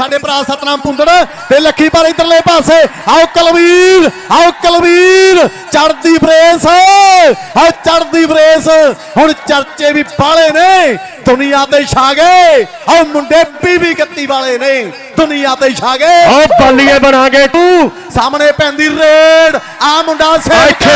ਸਾਡੇ ਭਰਾ ਸਤਨਾਮ ਪੁੰਦੜ ਤੇ ਲੱਖੀ ਪਰ ਇਧਰਲੇ ਪਾਸੇ। ਆਓ ਕਲਵੀਰ ਆਓ ਕਲਵੀਰ ਚੜਦੀ ਬਰੇਸ। ਆ ਚੜਦੀ ਬਰੇਸ। ਹੁਣ ਚਰਚੇ ਵੀ ਬਾਲੇ ਨੇ ਦੁਨੀਆ ਤੇ ਛਾ ਗਏ ਆਓ ਮੁੰਡੇ ਬੀਬੀ ਗੱਤੀ ਵਾਲੇ ਨੇ ਦੁਨੀਆ ਤੇ ਛਾ ਗਏ ਆਓ ਬੱਲੀਏ ਬਣਾਗੇ ਤੂੰ। ਸਾਹਮਣੇ ਪੈਂਦੀ ਰੇਡ ਆ ਮੁੰਡਾ ਸੇਵਕ।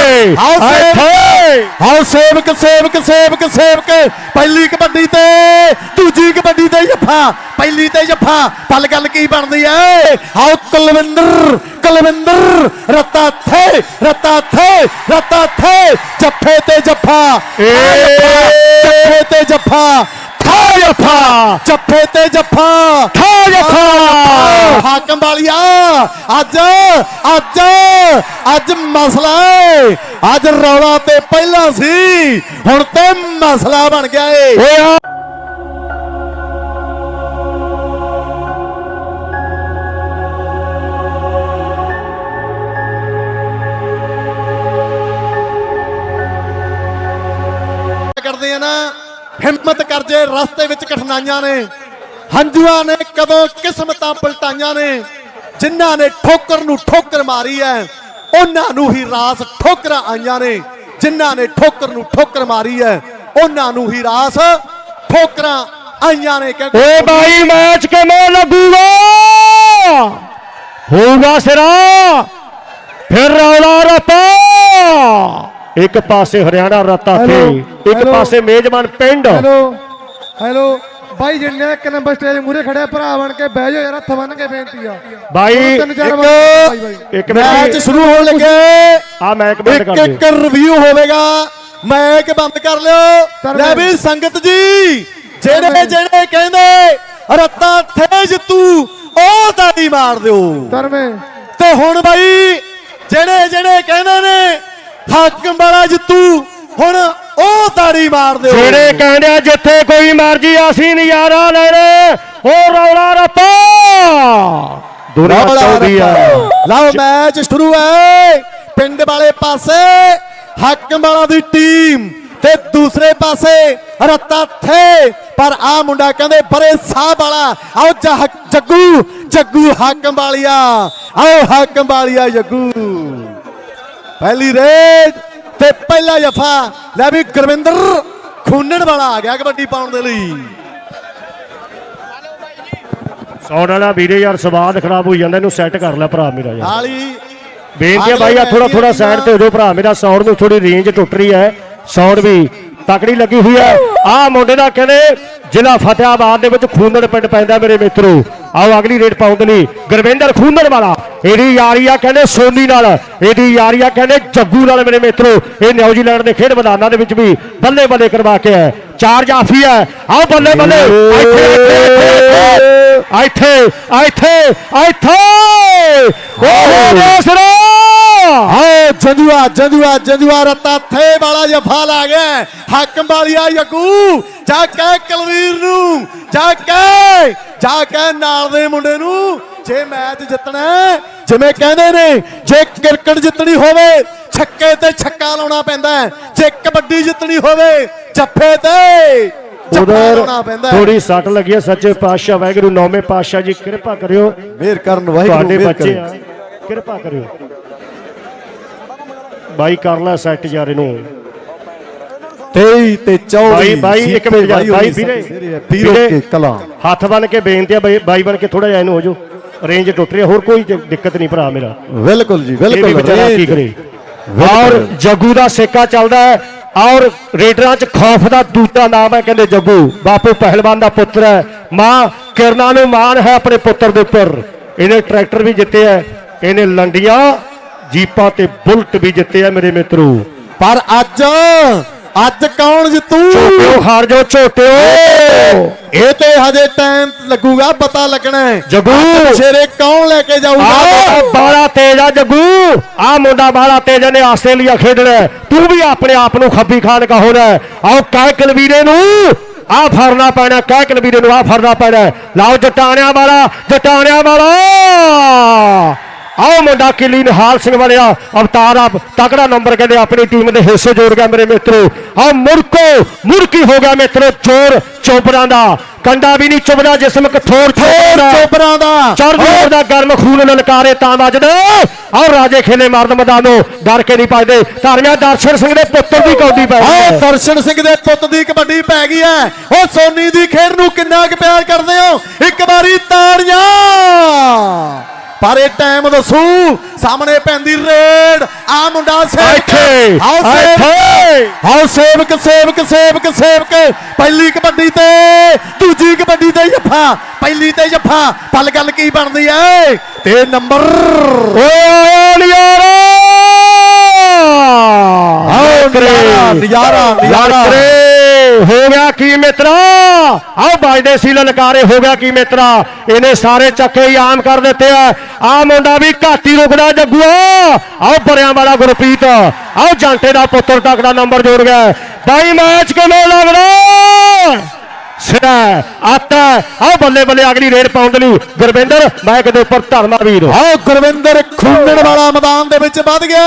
ਆਓ ਸੇਵਕ। ਆਓ ਸੇਵਕ ਸੇਵਕ ਸੇਵਕ ਸੇਵਕ। ਪਹਿਲੀ ਕਬੱਡੀ ਤੇ ਦੂਜੀ ਕਬੱਡੀ ਤੇ ਜੱਫਾ। ਪਹਿਲੀ ਤੇ ਜੱਫਾ। ਪਲ ਗੱਲ ਕੀ ਬਣਦੀ ਐ ਆਓ ਕੁਲਵਿੰਦਰ ਕੁਲਵਿੰਦਰ ਰੱਤਾ ਥੇ ਰੱਤਾ ਥੇ ਰੱਤਾ ਥੇ ਜੱਫੇ ਤੇ ਜੱਫਾ ਏ। ਜੱਫੇ ਤੇ ਜੱਫਾ ਥਾ ਜਫਾ ਜੱਫੇ ਤੇ ਜੱਫਾ ਥਾ ਜਫਾ। ਹਾਕਮ ਵਾਲੀਆ ਅੱਜ ਅੱਜ ਅੱਜ ਮਸਲਾ ਏ। ਅੱਜ ਰੌਲਾ ਤੇ ਪਹਿਲਾਂ ਸੀ ਹੁਣ ਤੇ ਮਸਲਾ ਬਣ ਗਿਆ ਏ। ਕਰਦੇ ਆ ਨਾ, ਹਿੰਮਤ ਕਰ ਜੇ ਰਸਤੇ ਵਿੱਚ ਕਠਿਨਾਈਆਂ ਨੇ। ਹੰਝੂਆਂ ਨੇ ਕਦੋਂ ਕਿਸਮਤਾਂ ਪਲਟਾਈਆਂ ਨੇ, ਜਿਨ੍ਹਾਂ ਨੇ ਠੋਕਰ ਨੂੰ ਠੋਕਰ ਮਾਰੀ ਐ, ਉਹਨਾਂ ਨੂੰ ਹੀ ਰਾਸ ਠੋਕਰਾਂ ਆਈਆਂ ਨੇ, ਜਿਨ੍ਹਾਂ ਨੇ ਠੋਕਰ ਨੂੰ ਠੋਕਰ ਮਾਰੀ ਐ, ਉਹਨਾਂ ਨੂੰ ਹੀ ਰਾਸ ਠੋਕਰਾਂ ਆਈਆਂ ਨੇ। ਕਿਉਂਕਿ ਓਏ ਬਾਈ, ਮੈਚ ਕਿਵੇਂ ਲੱਗੂਗਾ? ਹੋਊਗਾ ਸਿਰਾ, ਫਿਰ ਰੌਲਾ ਰੱਪਾ। ਇੱਕ ਪਾਸੇ ਹਰਿਆਣਾ ਰੱਤਾ ਤੇ ਇੱਕ। ਪਾਸੇ ਮੇਜ਼ਬਾਨ ਪਿੰਡ। ਹੈਲੋ ਹੈਲੋ ਬਾਈ ਜਿੰਨੇ ਇੱਕ ਨੰਬਰ ਸਟੇਜ ਮੂਰੇ ਖੜਿਆ ਭਰਾ ਬਣ ਕੇ ਬਹਿ ਜਾਓ ਯਾਰ ਹੱਥ ਬੰਨ ਕੇ ਬੇਨਤੀ ਆ। ਬਾਈ ਇੱਕ- ਇੱਕ ਮੈਚ ਸ਼ੁਰੂ ਹੋਣ ਲੱਗੇ। ਆ ਬੰਦ ਇੱਕ ਕਰ ਦੇ ਇੱਕ ਰਿਵਿਊ ਹੋਵੇਗਾ। ਮੈਚ ਬੰਦ ਕਰ ਲਿਓ। ਲੈ। ਵੀ ਸੰਗਤ ਜੀ ਜਿਹੜੇ ਜਿਹੜੇ ਕਹਿੰਦੇ ਰੱਤਾ ਥੇ ਜਿੱਤੂ ਉਹ ਤਾੜੀ ਮਾਰ ਦਿਓ। ਧਰਮੇ ਤੇ ਹੁਣ ਬਾਈ ਜਿਹੜੇ ਜਿਹੜੇ ਕਹਿੰਦੇ ਨੇ ਹਾਕਮ ਵਾਲਾ ਜਿੱਤੂ ਹੁਣ ਉਹ ਤਾੜੀ ਮਾਰ ਦਿਓ। ਜਿਹੜੇ ਕਹਿੰਦੇ ਜਿੱਥੇ ਕੋਈ ਮਰਜ਼ੀ ਅਸੀਂ ਨਜ਼ਾਰਾ ਲੈਣੇ। ਉਹ ਰੌਲਾ ਰੱਪਾ। ਦੁਨੀਆ ਰੌਲਾ ਚਾਹੁੰਦੀ ਆ। ਲਓ ਮੈਚ ਸ਼ੁਰੂ ਹੈ। ਪਿੰਡ ਵਾਲੇ ਪਾਸੇ ਹਾਕਮ ਵਾਲਾ ਦੀ ਟੀਮ ਤੇ ਦੂਸਰੇ ਪਾਸੇ ਰੱਤਾ ਥੇ। ਪਰ ਆ ਮੁੰਡਾ ਕਹਿੰਦੇ ਬਰੇ ਸਾਹ ਵਾਲਾ ਆਓ ਜੱਗੂ ਜੱਗੂ ਹਾਕਮ ਵਾਲੀਆ। ਆਓ ਹਾਕਮ ਵਾਲੀਆ ਜੱਗੂ। ਪਹਿਲੀ ਰੇਡ ਤੇ ਪਹਿਲਾ ਜਫਾ ਲੈ ਵੀ ਗੁਰਵਿੰਦਰ ਖੂਨਣ ਵਾਲਾ ਆ ਗਿਆ ਕਬੱਡੀ ਪਾਉਣ ਦੇ ਲਈ। ਸੌਣ ਵਾਲਾ ਵੀਰੇ ਯਾਰ ਸਵਾਦ ਖਰਾਬ ਹੋਈ ਜਾਂਦਾ ਇਹਨੂੰ ਸੈੱਟ ਕਰ ਲੈ ਭਰਾ ਮੇਰਾ ਯਾਰ। ਹਾਲੀ ਬੇਨਤੀ ਹੈ ਬਾਈ ਆ ਥੋੜਾ ਥੋੜਾ ਸਾਈਡ ਤੇ ਹੋ ਜਾਓ ਭਰਾ ਮੇਰਾ ਸਾਊਂਡ ਨੂੰ ਥੋੜੀ ਰੇਂਜ ਟੁੱਟ ਰਹੀ ਹੈ। ਸਾਊਂਡ ਵੀ ਤਕੜੀ ਲੱਗੀ ਹੋਈ ਹੈ। ਆਹ ਮੁੰਡੇ ਦਾ ਕਹਿੰਦੇ ਜ਼ਿਲ੍ਹਾ ਫਤਿਆਬਾਦ ਦੇ ਵਿੱਚ ਖੂੰਦੜ ਪਿੰਡ ਪੈਂਦਾ ਮੇਰੇ ਮਿੱਤਰੋ। ਆਓ ਅਗਲੀ ਰੇਡ ਪਾਉਣ ਦੇ ਲਈ ਗੁਰਵਿੰਦਰ ਖੂੰਦੜ ਵਾਲਾ। ਇਹਦੀ ਯਾਰੀ ਆ ਕਹਿੰਦੇ ਸੋਨੀ ਨਾਲ ਇਹਦੀ ਯਾਰੀ ਆ ਕਹਿੰਦੇ ਜੱਗੂ ਨਾਲ ਮੇਰੇ ਮਿੱਤਰੋ। ਇਹ ਨਿਊਜ਼ੀਲੈਂਡ ਦੇ ਖੇਡ ਮੈਦਾਨਾਂ ਦੇ ਵਿੱਚ ਵੀ ਬੱਲੇ ਬੱਲੇ ਕਰਵਾ ਕੇ ਹੈ ਚਾਰ ਜਾਫੀ ਹੈ। ਆਓ ਬੱਲੇ ਬੱਲੇ ਇੱਥੇ ਇੱਥੇ ਇੱਥੇ। ਇੱਥੇ ਓਹ ਦੇਸਰਾ ਆਓ ਜੰਦੂਆ ਜੰਦੂਆ ਜੰਦੂਆ ਰੱਤਾ। ਥੇ ਵਾਲਾ ਜਫਾ ਲਾ ਗਿਆ। ਹਾਕਮ ਵਾਲੀਆ ਯਕੂ ਜਾ ਕੇ ਕਲਵੀਰ ਨੂੰ। ਜਾ ਕੇ ਜਾ ਕੇ ਨਾਲ ਦੇ ਮੁੰਡੇ ਨੂੰ ਜੇ ਮੈਚ ਜਿੱਤਣਾ ਜਿਵੇਂ ਕਹਿੰਦੇ ਨੇ ਜੇ ਕ੍ਰਿਕਟ ਜਿੱਤਣੀ ਹੋਵੇ ਛੱਕੇ ਤੇ ਛੱਕਾ ਲਾਉਣਾ ਪੈਂਦਾ। ਜੇ ਕਬੱਡੀ ਜਿੱਤਣੀ ਹੋਵੇ ਜੱਫੇ ਤੇ ਉਧਰ। ਥੋੜੀ ਸੱਟ ਲੱਗੀ ਹੈ ਸੱਚੇ ਪਾਤਸ਼ਾਹ ਵਾਹਿਗੁਰੂ ਨੌਵੇਂ ਪਾਤਸ਼ਾਹ ਜੀ ਕਿਰਪਾ ਕਰਿਓ ਮਿਹਰ ਕਰਨ ਤੁਹਾਡੇ ਮਿਹਰ ਬੱਚੇ। ਆ ਕਿਰਪਾ ਕਰਿਓ ਬਾਈ ਕਰ ਲੈ ਸੈੱਟ ਯਾਰ ਇਹਨੂੰ 23 ਤੇ 24 ਬਾਈ ਬਾਈ ਇੱਕ ਮਿੰਟ ਬਾਈ ਵੀਰੇ ਪੀਰੋ ਵੀਰੇ, ਕੇ ਕਲਾ ਹੱਥ ਬਨ ਕੇ ਬੇਨਤੀ ਆ ਬਾਈ ਬਾਈ ਬਨ ਕੇ ਥੋੜਾ ਜਿਹਾ ਇਹਨੂੰ ਹੋ ਜਾਓ। ਰੇਂਜ ਟੁੱਟ ਰਹੀ ਹੈ ਹੋਰ ਕੋਈ ਜ- ਦਿੱਕਤ ਨਹੀਂ ਭਰਾ ਮੇਰਾ। ਬਿਲਕੁਲ ਜੀ ਬਿਲਕੁਲ। ਵਿਚਾਰਾ ਕੀ। ਕਰੇ? ਔਰ ਜੱਗੂ ਦਾ ਸਿੱਕਾ ਚੱਲਦਾ ਹੈ ਔਰ ਰੇਡਰਾਂ 'ਚ ਖੌਫ ਦਾ ਦੂਜਾ ਨਾਮ ਹੈ ਕਹਿੰਦੇ ਜੱਗੂ। ਬਾਪੂ ਪਹਿਲਵਾਨ ਦਾ ਪੁੱਤਰ ਹੈ। ਮਾਂ ਕਿਰਨਾ ਨੂੰ ਮਾਣ ਹੈ ਆਪਣੇ ਪੁੱਤਰ ਦੇ ਉੱਪਰ। ਇਹਨੇ ਟਰੈਕਟਰ ਵੀ ਜਿੱਤੇ ਹੈ ਇਹਨੇ ਲੰਡੀਆਂ ਜੀਪਾਂ ਤੇ ਬੁਲਟ ਵੀ ਜਿੱਤੇ ਆ ਮੇਰੇ ਮਿੱਤਰੋ। ਪਰ ਅੱਜ ਅੱਜ ਕੌਣ ਜਿੱਤੂ? ਝੋਟਿਓ ਹਾਰ ਜੋ ਝੋਟਿਓ ਇਹ ਤੇ ਹਜੇ ਟਾਈਮ ਲੱਗੂਗਾ ਪਤਾ ਲੱਗਣਾ ਹੈ। ਜੱਗੂ। ਸ਼ੇਰੇ ਕੌਣ ਲੈ ਕੇ ਜਾਊਗਾ? ਬਾਲਾ ਤੇਜ ਆ ਜੱਗੂ। ਆ ਮੁੰਡਾ ਬਾਲਾ ਤੇਜ ਨੇ ਆਸਟ੍ਰੇਲੀਆ ਖੇਡਣਾ। ਤੂੰ ਵੀ ਆਪਣੇ ਆਪ ਨੂੰ ਖੱਬੀ ਖਾਨ ਕਹੋਣਾ ਆਓ ਕਹਿ ਕਲਵੀਰੇ ਨੂੰ। ਆ ਫੜਨਾ ਪੈਣਾ ਕਹਿ ਕਲਵੀਰੇ ਨੂੰ ਆ ਫੜਨਾ ਪੈਣਾ ਲਾਓ ਜਟਾਣਿਆਂ ਵਾਲਾ ਜਟਾਣਿਆਂ ਵਾਲਾ। ਆਓ ਮੁੰਡਾ ਕਿਲੀ ਨਿਹਾਲ ਸਿੰਘ ਵਾਲਿਆ ਅਵਤਾਰ ਆ ਤਕੜਾ ਨੰਬਰ ਕਹਿੰਦੇ ਆਪਣੀ ਟੀਮ ਦੇ ਹਿੱਸੇ ਜੋੜ ਗਿਆ ਮੇਰੇ ਮਿੱਤਰੋ। ਆ ਮੁਰਕੋ ਮੁਰਕੀ ਹੋ ਗਿਆ ਮਿੱਤਰੋ ਚੋਰ ਚੋਬਰਾਂ ਦਾ। ਕੰਡਾ ਵੀ ਨਹੀਂ ਚੁਬਦਾ ਜਿਸਮ ਕਠੋਰ ਠੋਰ ਚੋਬਰਾਂ ਦਾ। ਚੜ੍ਹਦੀ ਦਾ ਗਰਮ ਖੂਨ ਲਲਕਾਰੇ ਤਾਂ ਵੱਜਦੇ। ਔਰ ਰਾਜੇ ਖੇਲੇ ਮਰਦ ਮੈਦਾਨੋਂ ਡਰ ਕੇ ਨਹੀਂ ਪਾਜਦੇ ਧਾਰਮਿਕ ਦਰਸ਼ਨ ਸਿੰਘ ਦੇ ਪੁੱਤਰ ਦੀ ਕੌਡੀ ਪੈ ਗਈ ਹੈ। ਦਰਸ਼ਨ ਸਿੰਘ ਦੇ ਪੁੱਤ ਦੀ ਕਬੱਡੀ ਪੈ ਗਈ ਹੈ। ਉਹ ਸੋਨੀ ਦੀ ਖੇਡ ਨੂੰ ਕਿੰਨਾ ਕੁ ਪਿਆਰ ਕਰਦੇ ਹੋ? ਇੱਕ ਵਾਰੀ ਤਾੜੀਆਂ! ਪਰ ਇਹ ਟਾਈਮ ਦੱਸੂ ਸਾਹਮਣੇ ਪੈਂਦੀ ਰੇਡ ਆ ਮੁੰਡਾ ਸੇਵਕ। ਸੇਵਕ। ਸੇਵਕ ਸੇਵਕ ਪਹਿਲੀ ਕਬੱਡੀ ਤੇ ਦੂਜੀ ਕਬੱਡੀ ਤੇ ਜੱਫਾ। ਪਹਿਲੀ ਤੇ ਜੱਫਾ। ਪਲ ਗੱਲ ਕੀ ਬਣਦੀ ਐ? ਤੇ ਨੰਬਰ। ਆਓ ਨਜ਼ਾਰਾ ਨਜ਼ਾਰਾ ਹੋ ਗਿਆ ਕੀ ਮਿੱਤਰਾ? ਆਓ ਬਾਜਦੇ ਸੀ ਲਲਕਾਰੇ, ਹੋ ਗਿਆ ਕੀ ਮਿੱਤਰਾ? ਇਹਨੇ ਸਾਰੇ ਚੱਕੇ ਹੀ ਆਮ ਕਰ ਦਿੱਤੇ ਆ। ਆ ਮੁੰਡਾ ਵੀ ਘਾਟੀ ਰੁਕਦਾ ਜੱਗੂਆ। ਆਓ ਬਰਿਆਂ ਵਾਲਾ ਗੁਰਪ੍ਰੀਤ। ਆਓ ਜਾਂਟੇ ਦਾ ਪੁੱਤਰ ਤੱਕ ਨੰਬਰ ਜੋੜ ਗਿਆ। ਬਾਈ ਮੈਚ ਕਿਵੇਂ ਲੱਗਦਾ? ਸਿਰਾ ਆਤਾ ਆਓ ਬੱਲੇ ਬੱਲੇ ਅਗਲੀ ਰੇਡ ਪਾਉਣ ਦੇ ਲਈ। ਗੁਰਵਿੰਦਰ, ਮੈਂ ਕਿਤੇ ਉੱਪਰ ਧਰਮਾ ਵੀਰ। ਆਓ ਗੁਰਵਿੰਦਰ, ਖੂਨਣ ਵਾਲਾ ਮੈਦਾਨ ਦੇ ਵਿੱਚ ਵੱਧ ਗਿਆ।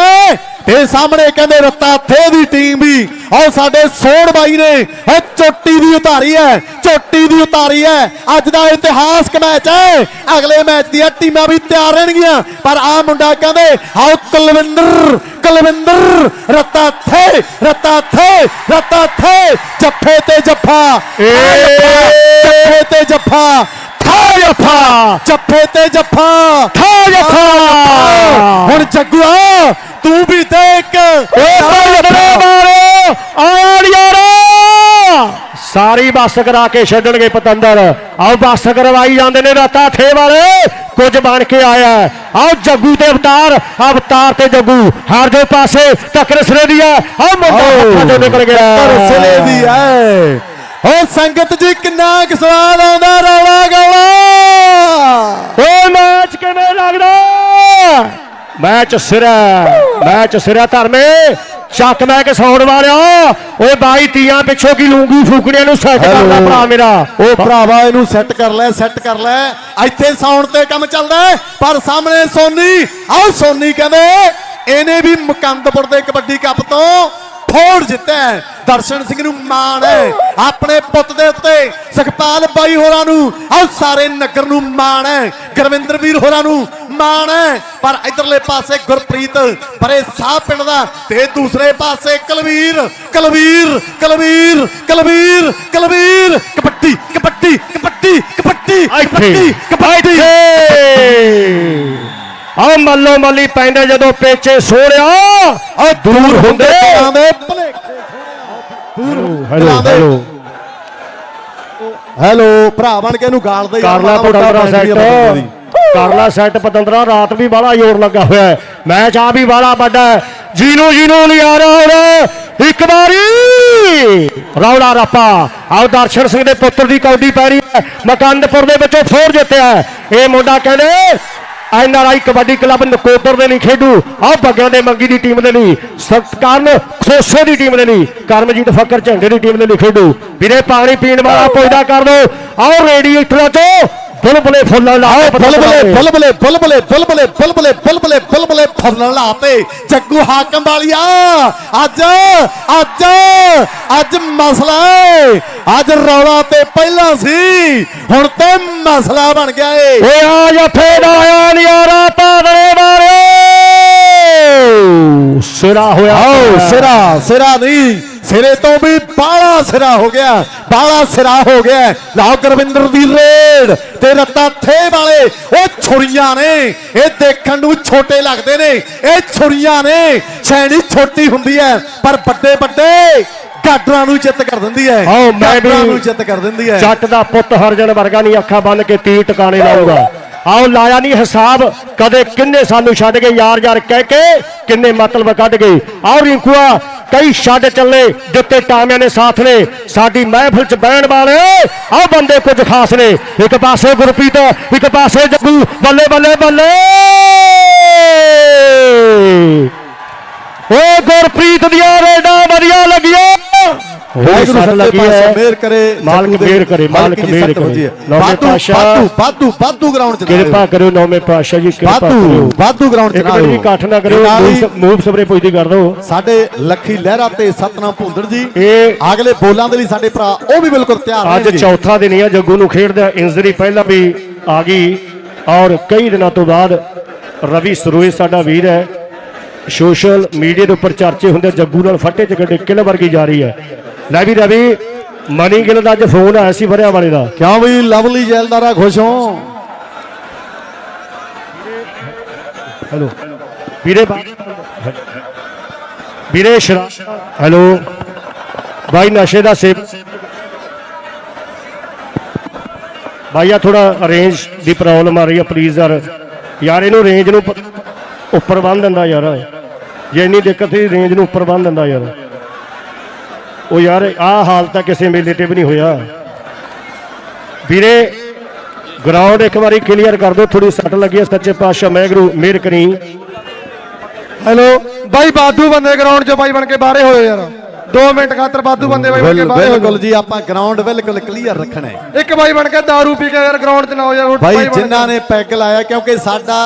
ਤੇ ਸਾਹਮਣੇ ਕਹਿੰਦੇ ਰੱਤਾ ਦੀ ਟੀਮ ਵੀ। ਆਓ ਸਾਡੇ ਸੋੜ ਬਾਈ ਨੇ, ਇਹ ਚੋਟੀ ਦੀ ਉਤਾਰੀ ਹੈ, ਚੋਟੀ ਦੀ ਉਤਾਰੀ ਹੈ। ਅੱਜ ਦਾ ਇਤਿਹਾਸਕ ਮੈਚ ਹੈ। ਅਗਲੇ ਮੈਚ ਦੀਆਂ ਟੀਮਾਂ ਵੀ ਤਿਆਰ ਰਹਿਣਗੀਆਂ। ਪਰ ਆ ਮੁੰਡਾ ਕਹਿੰਦੇ, ਆਓ ਕੁਲਵਿੰਦਰ ਕੁਲਵਿੰਦਰ, ਰੱਤਾ ਥੇ ਰੱਤਾ ਥੇ ਰੱਤਾ ਥੇ, ਜੱਫੇ ਤੇ ਜੱਫਾ ਏ। ਜੱਫੇ ਤੇ ਜੱਫਾ। ਥਾ ਜਫਾ ਜੱਫੇ ਤੇ ਜੱਫਾ। ਥਾ ਜਫਾ ਹੁਣ ਜੱਗੂਆ ਤੂੰ ਵੀ ਦੇਖ। ਬੱਲੇ ਮਾਰੋ ਆਇਆ ਯਾਰਾ। ਸਾਰੀ ਬੱਸ ਕਰਾ ਕੇ ਛੱਡਣਗੇ ਪਤੰਦਰ। ਆਓ ਬੱਸ ਕਰਵਾਈ ਜਾਂਦੇ ਨੇ ਰਾਤਾ ਥੇ ਵਾਲੇ। ਕੁਝ ਬਣ ਕੇ ਆਇਆ। ਹੈ। ਆਓ ਜੱਗੂ ਤੇ ਅਵਤਾਰ। ਅਵਤਾਰ ਤੇ ਜੱਗੂ। ਹਰ ਦੇ ਪਾਸੇ ਟੱਕਰ ਸਰੇ ਦੀ ਹੈ। ਆਓ ਮੁੰਡਾ ਹੱਥਾਂ ਚੋਂ ਨਿਕਲ ਗਿਆ। ਤਰਸਲੇ ਦੀ ਐ ਓ ਸੰਗਤ ਜੀ ਕਿੰਨਾ ਕੁ ਸਵਾਦ ਆਉਂਦਾ ਰੌਲਾ ਗੌਲਾ ਓ ਮੈਚ ਕਿਵੇਂ ਲੱਗਦਾ ਮੈਚ ਸਿਰਾ ਮੈਚ ਸਿਰਾ ਧਰਮੇ ਚੱਕ ਮੈਂ ਕੇ ਸੌਣ ਵਾਲਿਆ। ਓਏ ਬਾਈ ਤੀਆਂ ਪਿੱਛੋਂ ਕੀ ਲੂੰਗੀ ਫੂਕੜਿਆਂ ਨੂੰ ਸੈੱਟ ਕਰਦਾ ਭਰਾ ਮੇਰਾ। ਉਹ ਭਰਾਵਾ ਇਹਨੂੰ ਸੈੱਟ ਕਰ ਲੈ ਸੈੱਟ ਕਰ ਲੈ। ਇੱਥੇ ਸਾਊਂਡ ਤੇ ਕੰਮ ਚੱਲਦਾ ਪਰ ਸਾਹਮਣੇ ਸੋਨੀ। ਆਓ ਸੋਨੀ ਕਹਿੰਦੇ ਇਹਨੇ ਵੀ ਮੁਕੰਦਪੁਰ ਦੇ ਕਬੱਡੀ ਕੱਪ ਤੋਂ ਫੋੜ ਜਿੱਤਿਆ। ਦਰਸ਼ਨ ਸਿੰਘ ਨੂੰ ਮਾਣ ਹੈ। ਆਪਣੇ ਪੁੱਤ ਦੇ ਉੱਤੇ ਸੁਖਪਾਲ ਬਾਈ ਹੋਰਾਂ ਨੂੰ ਆਓ ਸਾਰੇ ਨਗਰ ਨੂੰ ਮਾਣ ਹੈ। ਗੁਰਵਿੰਦਰ ਵੀਰ ਹੋਰਾਂ ਨੂੰ ਮਾਣ ਹੈ। ਪਰ ਇਧਰਲੇ ਪਾਸੇ ਗੁਰਪ੍ਰੀਤ ਪਰੇ ਸਾਹ ਪਿੰਡ ਦਾ ਤੇ ਦੂਸਰੇ ਪਾਸੇ ਕਲਵੀਰ ਕਲਵੀਰ ਕਲਵੀਰ ਕਲਵੀਰ ਕਲਵੀਰ। ਕਬੱਡੀ ਕਬੱਡੀ ਕਬੱਡੀ ਕਬੱਡੀ ਕਬੱਡੀ ਕਬੱਡੀ। ਆ ਮੱਲੋ ਮੱਲੀ ਪੈਂਦੇ ਜਦੋਂ ਪੇਚੇ ਸੋੜਿਆ ਆ ਦੂਰ ਹੁੰਦੇ। ਕਾਂ ਦੇ ਭਲੇਖੇ ਹੈਲੋ ਹੈਲੋ ਹੈਲੋ। ਭਰਾ ਬਣ ਕੇ ਇਹਨੂੰ ਗਾਲਦੇ ਕਰ ਲੈ ਪਤੰਦਰਾ ਸੈੱਟ ਕਰ ਲੈ ਸੈੱਟ ਪਤੰਦਰਾ, ਰਾਤ ਵੀ ਬਾਲਾ ਜ਼ੋਰ ਲੱਗਾ ਹੋਇਆ ਮੈਚ ਆ ਵੀ ਬਾਲਾ ਵੱਡਾ ਹੈ। ਜੀਨੂ ਜੀਨੂ ਲਿਆ ਰਿਹਾ ਇੱਕ ਵਾਰੀ। ਰੌਲਾ ਰੱਪਾ। ਆਓ ਦਰਸ਼ਨ ਸਿੰਘ ਦੇ ਪੁੱਤਰ ਦੀ ਕੌਡੀ ਪੈ ਰਹੀ ਹੈ। ਮਕੰਦਪੁਰ ਦੇ ਵਿੱਚੋਂ ਫੋਰ ਜਿੱਤਿਆ ਇਹ ਮੁੰਡਾ ਕਹਿੰਦੇ ਐਨਆਰਆਈ ਕਬੱਡੀ ਕਲੱਬ ਨਕੋਦਰ ਦੇ ਲਈ ਖੇਡੂ। ਆਹ ਬੱਗਿਆਂ ਦੇ ਮੰਗੀ ਦੀ ਟੀਮ ਦੇ ਲਈ ਸਤਕਾਰਨ ਖੋਸੇ ਦੀ ਟੀਮ ਦੇ ਲਈ ਕਰਮਜੀਤ ਫੱਕਰ ਝੰਡੇ ਦੀ ਟੀਮ ਦੇ ਲਈ ਖੇਡੂ। ਵੀਰੇ, ਪਾਣੀ ਪੀਣ ਵਾਲਾ ਪੁੱਜਦਾ ਕਰ ਦੋ। ਆਓ ਰੇਡੀਏਟਰਾਂ ਚੋਂ। ਬੁਲਬੁਲੇ ਫੁੱਲਾਂ ਲਾ ਕੇ ਬੁਲਬੁਲੇ ਬੁਲਬੁਲੇ ਬੁਲਬੁਲੇ ਬੁਲਬੁਲੇ ਬੁਲਬੁਲੇ ਬੁਲਬੁਲੇ ਬੁਲਬੁਲੇ ਫੁੱਲਣ ਲਾਤੇ ਜੱਗੂ ਹਾਕਮ ਵਾਲੀਆ। ਅੱਜ ਅੱਜ ਅੱਜ ਮਸਲਾ ਅੱਜ ਰੌਲਾ ਤੇ ਪਹਿਲਾਂ ਸੀ ਹੁਣ ਤੇ ਮਸਲਾ ਬਣ ਗਿਆ ਏ। ਓਏ ਆ ਜੱਫੇ ਦਾ ਆਇਆ ਨਿਆਰਾ ਪਾਦਰੇ ਮਾਰੇ ਸਿਰਾ ਹੋਇਆ ਸਿਰਾ ਸਿਰਾ ਨਹੀਂ। ਸਿਰੇ ਤੋਂ ਵੀ ਬਾਲਾ ਸਿਰਾ ਹੋ ਗਿਆ ਬਾਲਾ ਸਿਰਾ ਹੋ ਗਿਆ। ਲਾਓ ਗੁਰਵਿੰਦਰ ਦੀ ਰੇਡ ਤੇ ਰੱਤਾ ਥੇ ਵਾਲੇ ਉਹ ਛੁਰੀਆਂ ਨੇ ਇਹ ਦੇਖਣ ਨੂੰ ਛੋਟੇ ਲੱਗਦੇ ਨੇ ਇਹ ਛੁਰੀਆਂ ਨੇ ਛੈਣੀ ਛੋਟੀ ਹੁੰਦੀ ਹੈ ਪਰ ਵੱਡੇ ਵੱਡੇ ਗਾਡਰਾਂ ਨੂੰ ਚਿੱਤ ਕਰ ਦਿੰਦੀ ਹੈ ਆਓ, ਮੈਂ ਵੀ- ਨੂੰ ਚਿੱਤ ਕਰ ਦਿੰਦੀ ਹੈ। ਜੱਟ ਦਾ ਪੁੱਤ ਹਰਜਨ ਵਰਗਾ ਨਹੀਂ ਅੱਖਾਂ ਬੰਨ ਕੇ ਤੀਰ ਟਿਕਾਣੇ ਲਾਊਗਾ। ਆਓ ਲਾਇਆ ਨਹੀਂ ਹਿਸਾਬ, ਕਦੇ ਕਿੰਨੇ ਸਾਨੂੰ ਛੱਡ ਗਏ ਯਾਰ ਯਾਰ ਕਹਿ ਕੇ, ਕਿੰਨੇ ਮਤਲਬ ਕੱਢ ਗਏ। ਆਓ ਰਿੰਕੂਆ, ਕਈ ਛੱਡ ਚੱਲੇ ਜਿੱਤੇ ਟਾਮਿਆਂ ਨੇ ਸਾਥ ਨੇ, ਸਾਡੀ ਮਹਿਫਿਲ ਚ ਬਹਿਣ ਵਾਲੇ ਆਹ ਬੰਦੇ ਕੁਝ ਖਾਸ ਨੇ। ਇੱਕ ਪਾਸੇ ਗੁਰਪ੍ਰੀਤ, ਇੱਕ ਪਾਸੇ ਜੱਗੂ, ਬੱਲੇ ਬੱਲੇ ਬੱਲੇ। ਓ ਗੁਰਪ੍ਰੀਤ ਦੀਆਂ ਰੇਡਾਂ ਵਧੀਆ ਲੱਗੀਆਂ। ਵਾਹਿਗੁਰੂ ਸੱਚੇ ਪਾਤਸ਼ਾਹ ਮਿਹਰ ਕਰੇ ਮਾਲਕ ਦੇ- ਮਿਹਰ ਕਰੇ ਮਾਲਕ ਜੀ ਮਿਹਰ ਕਰੇ। ਨੌਵੇਂ ਪਾਤਸ਼ਾਹ। ਵਾਧੂ ਵਾਧੂ ਵਾਧੂ ਗਰਾਊਂਡ ਚ ਕਿਰਪਾ ਕਰਿਓ ਨੌਵੇਂ ਪਾਤਸ਼ਾਹ ਜੀ ਕਿਰਪਾ ਕਰਿਓ। ਵਾਧੂ ਗਰਾਊਂਡ ਚ ਨਾ ਆਇਓ। ਇਕੱਠ ਨਾ ਕਰਿਓ ਮੂਵ- ਸਬਰੇ ਪੁੱਜਦੀ ਕਰ ਦਿਓ। ਸਾਡੇ ਲੱਖੀ ਲਹਿਰਾ ਤੇ ਸਤਨਾਮ ਭੁੰਦੜ ਜੀ ਇਹ ਅਗਲੇ ਬੋਲਾਂ ਦੇ ਲਈ ਸਾਡੇ ਭਰਾ ਉਹ ਵੀ ਬਿਲਕੁਲ ਤਿਆਰ ਅੱਜ। ਚੌਥਾ ਦਿਨ ਹੀ ਜੱਗੂ ਨੂੰ ਖੇਡਦਾ ਇੰਜਰੀ ਪਹਿਲਾਂ ਵੀ ਆ ਗਈ ਔਰ ਕਈ ਦਿਨਾਂ ਤੋਂ ਬਾਅਦ ਰਵੀ ਸਰੋਏ ਸਾਡਾ ਵੀਰ ਹੈ। ਸੋਸ਼ਲ ਮੀਡੀਆ ਦੇ ਉੱਪਰ ਚਰਚੇ ਹੁੰਦੇ ਜੱਗੂ ਨਾਲ ਫੱਟੇ ਚ ਗੱਡੇ ਕਿਲ ਵਰਗੀ ਜਾ ਰਹੀ ਹੈ। ਲੈ ਵੀ ਰਵੀ ਮਨੀ ਗਿੱਲ ਦਾ ਅੱਜ ਫੋਨ ਆਇਆ ਸੀ ਵਰਿਆ ਵਾਲੇ ਦਾ। ਕਿਉਂ ਵੀ ਲਵਲੀ ਜੈਲਦਾਰਾ ਖੁਸ਼ ਹੋ? ਹੈਲੋ। ਵੀਰੇ ਵੀਰੇ ਸ਼ਰਾ ਹੈਲੋ। ਬਾਈ ਨਸ਼ੇ ਦਾ ਸੇਵ ਬਾਈ ਆ ਥੋੜਾ ਰੇਂਜ ਦੀ ਪ੍ਰੋਬਲਮ ਆ ਰਹੀ ਆ ਪਲੀਜ਼ ਯਾਰ। ਯਾਰ ਇਹਨੂੰ ਰੇਂਜ ਨੂੰ ਉੱਪਰ ਬੰਨ ਦਿੰਦਾ ਯਾਰ। ਜੇ ਇੰਨੀ ਦਿੱਕਤ ਸੀ ਰੇਂਜ ਨੂੰ ਉੱਪਰ ਬੰਨ ਦਿੰਦਾ ਯਾਰ। ਉਹ ਯਾਰ ਆਹ ਹਾਲ ਤਾਂ ਕਿਸੇ ਮੇਲੇ ਤੇ ਵੀ ਨਹੀਂ ਹੋਇਆ। ਵੀਰੇ ਗਰਾਊਂਡ ਇੱਕ ਵਾਰੀ ਕਲੀਅਰ ਕਰ ਦਿਓ ਥੋੜੀ ਸੱਟ ਲੱਗੀ ਹੈ ਸੱਚੇ ਪਾਤਸ਼ਾਹ ਮੈਗਰੂ ਮਿਹਰ ਕਰੀ। ਹੈਲੋ ਬਾਈ ਬਾਦੂ ਬੰਦੇ ਗਰਾਊਂਡ 'ਚੋਂ ਬਾਈ ਬਣ ਕੇ ਬਾਹਰੇ ਹੋਏ ਯਾਰ। 2 ਮਿੰਟ ਖਾਤਰ ਬਾਦੂ ਬੰਦੇ ਬਾਈ ਬਣ ਕੇ ਬਾਹਰੇ ਬਿਲਕੁਲ ਜੀ ਆਪਾਂ ਗਰਾਊਂਡ ਬਿਲਕੁਲ ਕਲੀਅਰ ਰੱਖਣਾ ਹੈ। ਇੱਕ ਬਾਈ ਬਣ ਕੇ दारू ਪੀ ਕੇ ਯਾਰ ਗਰਾਊਂਡ 'ਚ ਨਾ ਹੋ ਬਣ ਕੇ- ਜਿਨ੍ਹਾਂ ਨੇ ਪੈਗ ਲਾਇਆ ਕਿਉਂਕਿ ਸਾਡਾ